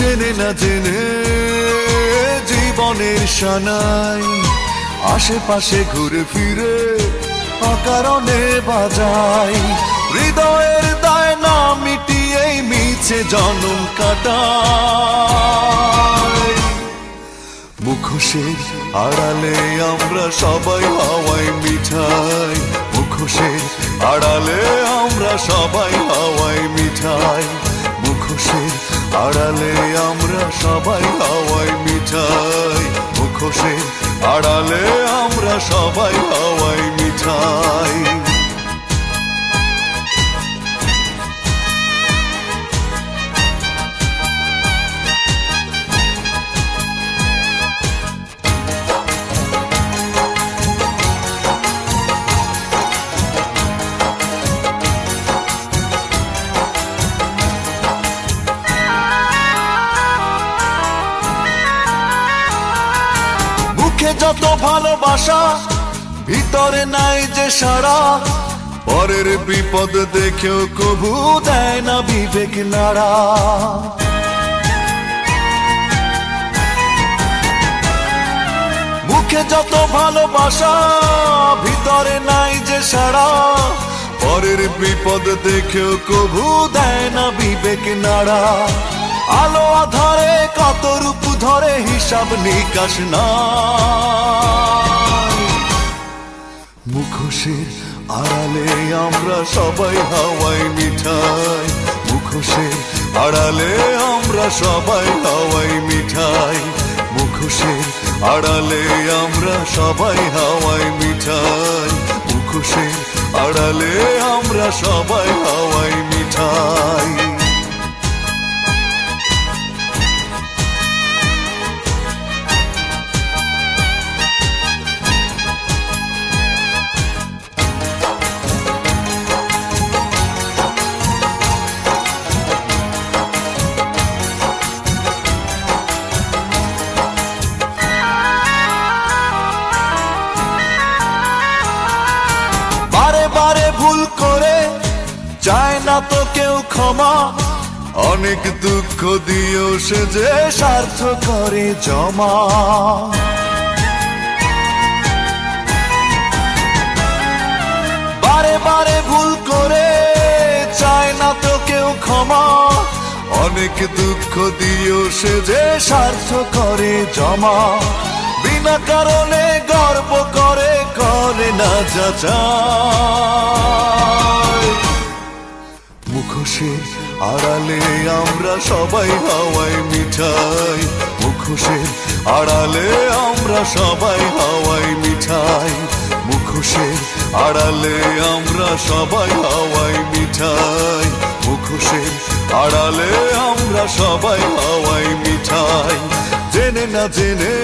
না জেনে জীবনের সানাই, আশেপাশে ঘুরে ফিরে অকারণে বাজাই। হৃদয়ের দায় না মিটিয়েই মিছে জনম কাটাই। মুখোশের আড়ালে আমরা সবাই হাওয়াই মিঠাই। মুখোশের আড়ালে আমরা সবাই হাওয়াই মিঠাই। মুখোশের আড়ালে আমরা সবাই হাওয়াই মিঠাই। মুখোশের আড়ালে আমরা সবাই মুখে যত ভালোবাসা, ভিতরে নাই যে সারা পরের বিপদ দেখেও কবু দেয় না বিবেক নাড়া। মুখে যত ভালোবাসা, ভিতরে নাই যে সারা পরের বিপদ দেখেও কবু দেয় না বিবেক নাড়া। আলো আধারে কত রূপ ধরে হিসাব নিকাশ না? মুখোশের আড়ালে আমরা সবাই হাওয়াই মিঠাই। মুখোশের আড়ালে আমরা সবাই হাওয়াই মিঠাই। মুখোশের আড়ালে আমরা সবাই হাওয়াই মিঠাই। মুখোশের আড়ালে আমরা সবাই হাওয়াই মিঠাই। তো কেউ ক্ষমা। অনেক দুঃখ দিয়েও সে যে স্বার্থ করে জমা। বারে বারে ভুল করে চায় না তো কেউ ক্ষমা। অনেক দুঃখ দিয়েও সে যে স্বার্থ করে জমা। বিনা কারণে গর্ব করে করে না যাচাই মুখোশের আড়ালে আমরা সবাই হাওয়াই মিঠাই। মুখোশের আড়ালে আমরা সবাই হাওয়াই মিঠাই। মুখোশের আড়ালে আমরা সবাই হাওয়াই মিঠাই। মুখোশের আড়ালে আমরা সবাই হাওয়াই মিঠাই। জেনে না জেনে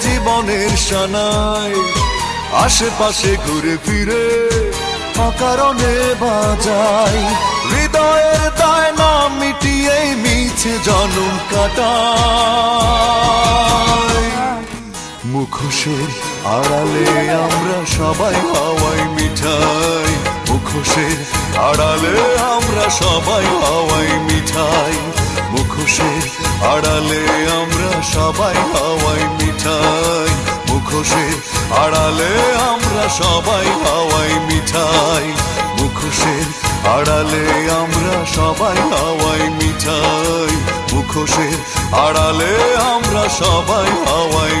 জীবনের সানাই আশেপাশে ঘুরে ফিরে অকারণে বাজাই। হৃদয়ের দায় না মিটিয়ে মিছে জনম কাটাই। মুখোশের আড়ালে আমরা সবাই হাওয়াই মিঠাই। মুখোশের আড়ালে আমরা সবাই হাওয়াই মিঠাই। মুখোশের আড়ালে আমরা সবাই হাওয়াই মিঠাই। মুখোশের আড়ালে আমরা সবাই হাওয়াই মিঠাই। মুখোশের আড়ালে আমরা সবাই হাওয়াই মিঠাই। মুখোশের আড়ালে আমরা সবাই হাওয়াই